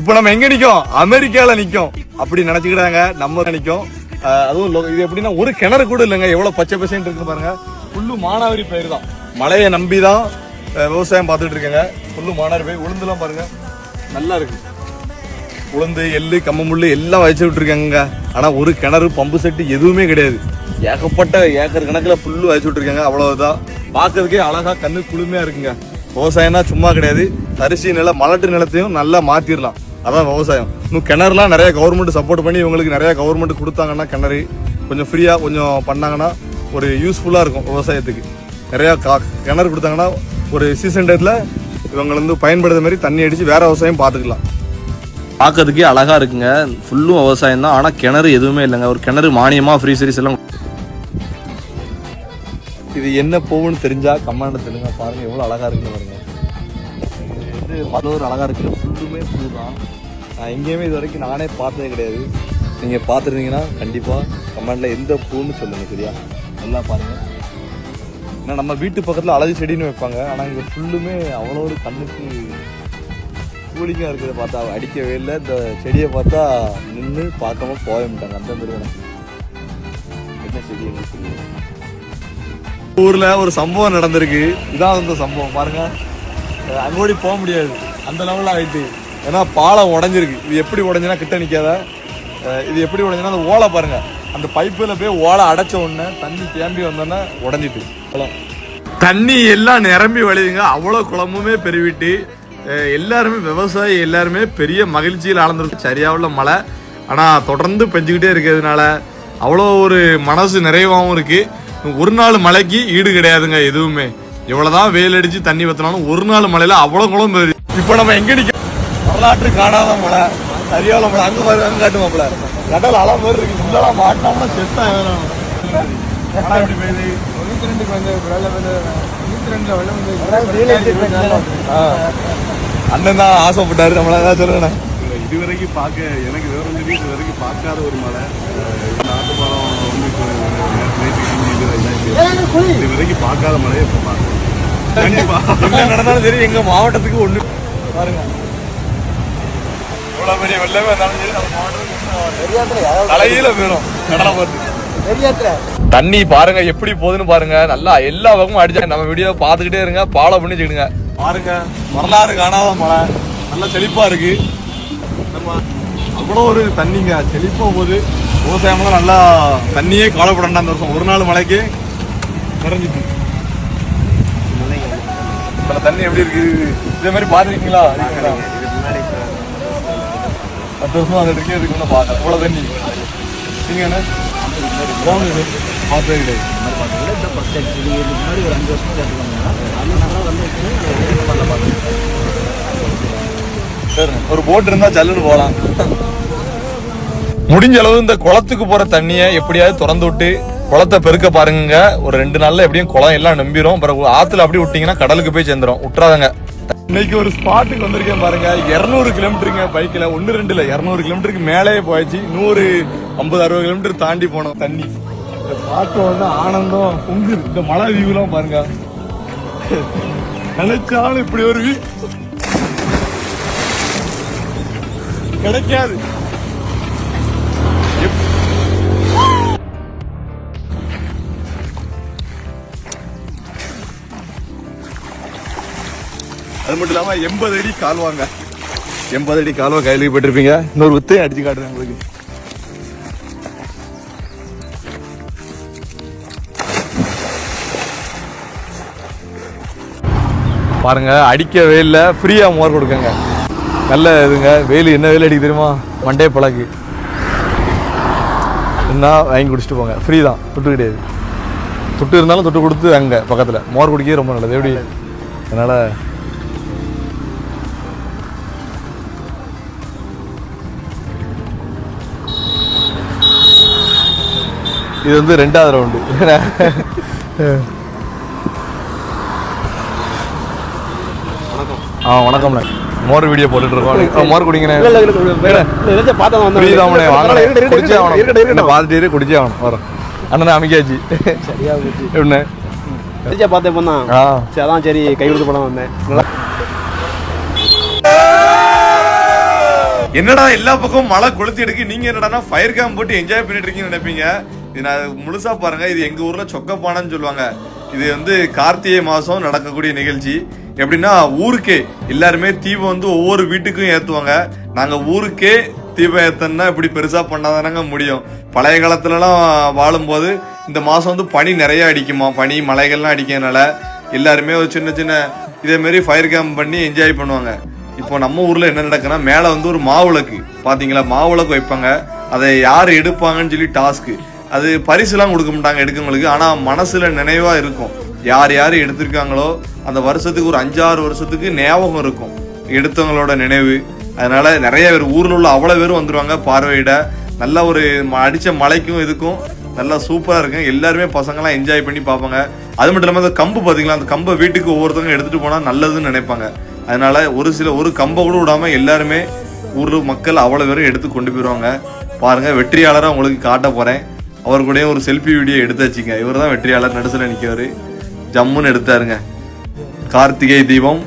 இப்போ நம்ம எங்க நிக்கோம்? அமெரிக்கால நிக்கோம். அப்படி நினைச்சுக்கிட்டாங்க நம்ம நிக்கோம். அதுவும் இது எப்படின்னா ஒரு கிணறு கூட இல்லைங்க. எவ்வளவு பச்சை பசைன்னு இருக்கு பாருங்க. புல்லு மானாவரி பயிர் தான். மழையை நம்பி தான் விவசாயம் பார்த்துட்டு இருக்கேங்க. புல்லு மானாவரி பயிர் உளுந்துலாம் பாருங்க. நல்லா இருக்கு. உளுந்து எள்ளு கம்மமுள்ளு எல்லாம் வச்சு விட்டுருக்காங்க. ஆனால் ஒரு கிணறு பம்பு செட்டு எதுவுமே கிடையாது. ஏகப்பட்ட ஏக்கர் கணக்கில் ஃபுல்லு வச்சு விட்டுருக்காங்க. அவ்வளோதான் பார்க்கறதுக்கே அழகாக கண்ணு குளுமையாக இருக்குங்க. விவசாயம்னா சும்மா கிடையாது. தரிசி நிலம் மலட்டு நிலத்தையும் நல்லா மாத்திரலாம். அதான் விவசாயம். இன்னும் கிணறுலாம் நிறைய கவர்மெண்ட் சப்போர்ட் பண்ணி இவங்களுக்கு நிறைய கவர்மெண்ட் கொடுத்தாங்கன்னா கிணறு கொஞ்சம் ஃப்ரீயா கொஞ்சம் பண்ணாங்கன்னா ஒரு யூஸ்ஃபுல்லா இருக்கும் விவசாயத்துக்கு. நிறைய கா- கிணறு கொடுத்தாங்கன்னா ஒரு சீசன் டயத்தில் இவங்க வந்து பயன்படுத்த மாதிரி தண்ணி அடிச்சு வேற விவசாயம் பார்த்துக்கலாம் பார்க்கறதுக்கே அழகா இருக்குங்க. ஃபுல்லும் விவசாயம் தான். ஆனா கிணறு எதுவுமே இல்லைங்க. ஒரு கிணறு மானியமா ஃப்ரீ சர்வீஸ் எல்லாம் இது என்ன பூவுன்னு தெரிஞ்சா கமெண்ட் தெரியுங்க பாருங்க. எவ்வளவு அழகா இருக்குன்னு பாருங்க. வந்து மதூர் அழகாக இருக்குது ஃபுல்லுமே ஃபுல் தான் நான் எங்கேயுமே இது வரைக்கும் நானே பார்த்ததே கிடையாது. நீங்கள் பார்த்துருந்தீங்கன்னா கண்டிப்பாக கமெண்டில் எந்த பூன்னு சொல்லுங்கள் சரியா? நல்லா பாருங்கள் ஏன்னா நம்ம வீட்டு பக்கத்தில் அழகு செடின்னு வைப்பாங்க. ஆனால் இங்கே ஃபுல்லுமே அவ்வளோ ஒரு கண்ணுக்கு கூலிங்காக இருக்கிறத பார்த்தா அடிக்கவே இல்லை. இந்த செடியை பார்த்தா நின்று பார்க்காம போக மாட்டாங்க. அந்த மாதிரி என்ன செடி எங்களுக்கு ஒரு சம்பவம் நடந்திருக்கு. இதான் அந்த சம்பவம். பாருங்கள் அங்கோடி போக முடியாது. அந்த லெவலில் ஆயிட்டு. ஏன்னா பாலம் உடஞ்சிருக்கு. இது எப்படி உடஞ்சுனா கிட்ட நிற்காத இது எப்படி உடஞ்சுனா அந்த ஓலை பாருங்கள் அந்த பைப்பில் போய் ஓலை அடைச்ச உடனே தண்ணி தேம்பி வந்தோடனே உடஞ்சிட்டு. தண்ணி எல்லாம் நிரம்பி வழியுங்க. அவ்வளோ குளமுமே பெருவிட்டு எல்லாருமே விவசாயி எல்லாருமே பெரிய மகிழ்ச்சியில் ஆழ்ந்திருக்கு. சரியா உள்ள மழை. ஆனால் தொடர்ந்து பெஞ்சுக்கிட்டே இருக்கிறதுனால அவ்வளோ ஒரு மனசு நிறைவாகவும் இருக்குது ஒரு நாள் மழைக்கு ஈடு கிடையாதுங்க எதுவுமே. எவ்வளவுதான் வெயில் அடிச்சு தண்ணி வத்தினாலும் ஒரு நாள் மழையில அவ்வளோ குளம் இப்போ நம்ம எங்க நிக்க வரலாற்று காணாத மழை. சரியான மழை. அங்க பாரு அங்க காட்டு மாப்பிள. கடல் அலை மாதிரி இருக்கு. உள்ளலாம் மாட்டாம செத்தா எப்படி பெய்யுது? ஆ. அண்ணன் தான் ஆசைப்பட்டாரு. நம்மள ஏதாவது சொல்லுங்க இதுவரைக்கும் பார்க்க எனக்கு விவரம் தெரியும். இது வரைக்கும் பார்க்காத ஒரு மலை நாட்டு மரம் வந்து இது வரைக்கும் பார்க்காத மலையை இப்போ பார்க்கணும் கண்டிப்பா. என்ன நடந்தாலும் சரி எங்க மாவட்டத்துக்கு ஒண்ணு. பாருங்க. இவ்வளவு பெரிய வெள்ளமே இருந்தாலும் சரி நம்ம மாவட்டத்துக்கு தலையில போயிடும் கடலை பார்த்து. தண்ணி பாருங்க எப்படி போகுதுன்னு பாருங்க. நல்லா எல்லா பக்கமும் அடிச்சா நம்ம வீடியோ பார்த்துக்கிட்டே இருங்க ஃபாலோ பண்ணி வச்சுக்கிடுங்க பாருங்க வரலாறு காணாத மழை. நல்லா செழிப்பா இருக்கு. நம்ம அவ்வளோ ஒரு தண்ணிங்க. செழிப்பா போகுது. விவசாயம்லாம் நல்லா தண்ணியே கவலைப்படண்டா அந்த வருஷம் ஒரு நாள் மழைக்கு நிறைஞ்சிட்டு. தண்ணி எப்படி இருக்கு? இதே மாதிரி பாத்துருக்கீங்களா பத்து வருஷம் அந்த இருக்கே இதுக்கு முன்ன பார்த்தேன். அவ்வளோ தண்ணி. நீங்க என்ன? சரி ஒரு போட் இருந்தா ஜல்லுன்னு போகலாம். முடிஞ்ச அளவு இந்த குளத்துக்கு போற தண்ணியை எப்படியாவது திறந்து விட்டு குளத்தை பெருக்க பாருங்க. ஒரு ரெண்டு நாள்ல எப்படியும் குளம் எல்லாம் நம்பிரும். பிறகு ஆத்துல அப்படி விட்டீங்கன்னா கடலுக்கு போய் சேர்ந்துரும். விட்டுறாதங்க இன்னைக்கு ஒரு ஸ்பாட்டுக்கு வந்திருக்கேன் பாருங்க. இருநூறு கிலோமீட்டருங்க பைக்ல ஒன்னு ரெண்டு இல்ல. இருநூறு கிலோமீட்டருக்கு மேலேயே போயாச்சு. நூறு ஐம்பது அறுபது கிலோமீட்டர் தாண்டி போனோம். தண்ணி. இந்த ஸ்பாட்டோட வந்து ஆனந்தம் பொங்குது இந்த மழை வியூலாம் பாருங்க. நினைச்சாலும் இப்படி ஒரு கிடைக்காது. அது மட்டும் இல்லாமல் எண்பது அடி கால்வாங்க எண்பது அடி கால்வா கையில் போட்டிருப்பீங்க இன்னொரு வித்தையும் அடிச்சு காட்டுறேன் உங்களுக்கு. பாருங்க அடிக்க வெயிலில் ஃப்ரீயாக மோர் கொடுக்குங்க. நல்ல இதுங்க. வெயில் என்ன வெயில் அடிக்க தெரியுமா? மண்டே பழகு. என்ன வாங்கி குடிச்சிட்டு போங்க. ஃப்ரீ தான். தொட்டு கிடையாது. தொட்டு இருந்தாலும் தொட்டு கொடுத்து அங்கே பக்கத்தில். மோர் குடிக்கவே ரொம்ப நல்லது. எப்படி? அதனால் இது வந்து ரெண்டாவது ரவுண்டு ஆ வணக்கம்ண்ணே. மோர் வீடியோ போட்டுட்டு இருக்கோம். மோர் குடிங்கண்ணே. ஃப்ரீ தாமண்ணே வாங்கண்ணே. குடிச்சே ஆகணும். பார்த்துட்டே குடிச்சே ஆகணும். வரோம் அண்ணனே அமைக்காச்சு எப்படிண்ணே பார்த்தேன் இப்போ தான் ஆ. சரி அதான் சரி கை கொடுத்து படம் வந்தேன். என்னடா எல்லா பக்கமும் மழை கொளுத்தி எடுக்கு நீங்க என்னடானா ஃபயர் கேம்ப் போட்டு என்ஜாய் பண்ணிட்டு இருக்கீங்கன்னு நினைப்பீங்க. இது நான் முழுசா பாருங்கள் இது எங்கள் ஊரில் சொக்கப்பானன்னு சொல்லுவாங்க. இது வந்து கார்த்திகை மாதம் நடக்கக்கூடிய நிகழ்ச்சி. எப்படின்னா ஊருக்கே எல்லாருமே தீபம் வந்து ஒவ்வொரு வீட்டுக்கும் ஏற்றுவாங்க நாங்கள் ஊருக்கே தீபம் ஏற்றோன்னா இப்படி பெருசாக பண்ணாதானங்க முடியும். பழைய காலத்துலலாம் வாழும்போது இந்த மாதம் வந்து பனி நிறையா அடிக்குமா? பனி மலைகள்லாம் அடிக்கிறதுனால எல்லாருமே ஒரு சின்ன சின்ன இதேமாரி ஃபயர் கேம்ப் பண்ணி என்ஜாய் பண்ணுவாங்க. இப்போ நம்ம ஊரில் என்ன நடக்குன்னா மேலே வந்து ஒரு மாவிளக்கு. பார்த்தீங்களா மாவிளக்கு வைப்பாங்க. அதை யார் எடுப்பாங்கன்னு சொல்லி டாஸ்க்கு அது பரிசுலாம் கொடுக்க மாட்டாங்க எடுக்கவங்களுக்கு ஆனால் மனசில் நினைவாக இருக்கும். யார் யார் எடுத்திருக்காங்களோ அந்த வருஷத்துக்கு ஒரு அஞ்சாறு வருஷத்துக்கு ஞாபகம் இருக்கும். எடுத்தவங்களோட நினைவு. அதனால நிறைய பேர் ஊரில் உள்ள அவ்வளோ பேரும் வந்துடுவாங்க பார்வையிட. நல்ல ஒரு ம- மலைக்கும் இதுக்கும் நல்லா சூப்பராக இருக்கும். எல்லாருமே பசங்களாம் என்ஜாய் பண்ணி பார்ப்பாங்க. அது மட்டும் இல்லாமல் அந்த கம்பு பார்த்தீங்களா? அந்த கம்பை வீட்டுக்கு ஒவ்வொருத்தவங்க எடுத்துகிட்டு போனால் நல்லதுன்னு நினைப்பாங்க. அதனால ஒரு சில ஒரு கம்பை கூட விடாமல் எல்லாருமே ஊரில் மக்கள் அவ்வளோ பேரும் எடுத்து கொண்டு போயிடுவாங்க பாருங்கள் வெற்றியாளராக உங்களுக்கு காட்ட போகிறேன் அவர் கூட ஒரு செல்ஃபி வீடியோ எடுத்து வச்சுங்க. இவர் தான் வெற்றியாளர் நடுசில் நிற்கவர் ஜம்முன்னு எடுத்தாருங்க. கார்த்திகை தீபம்.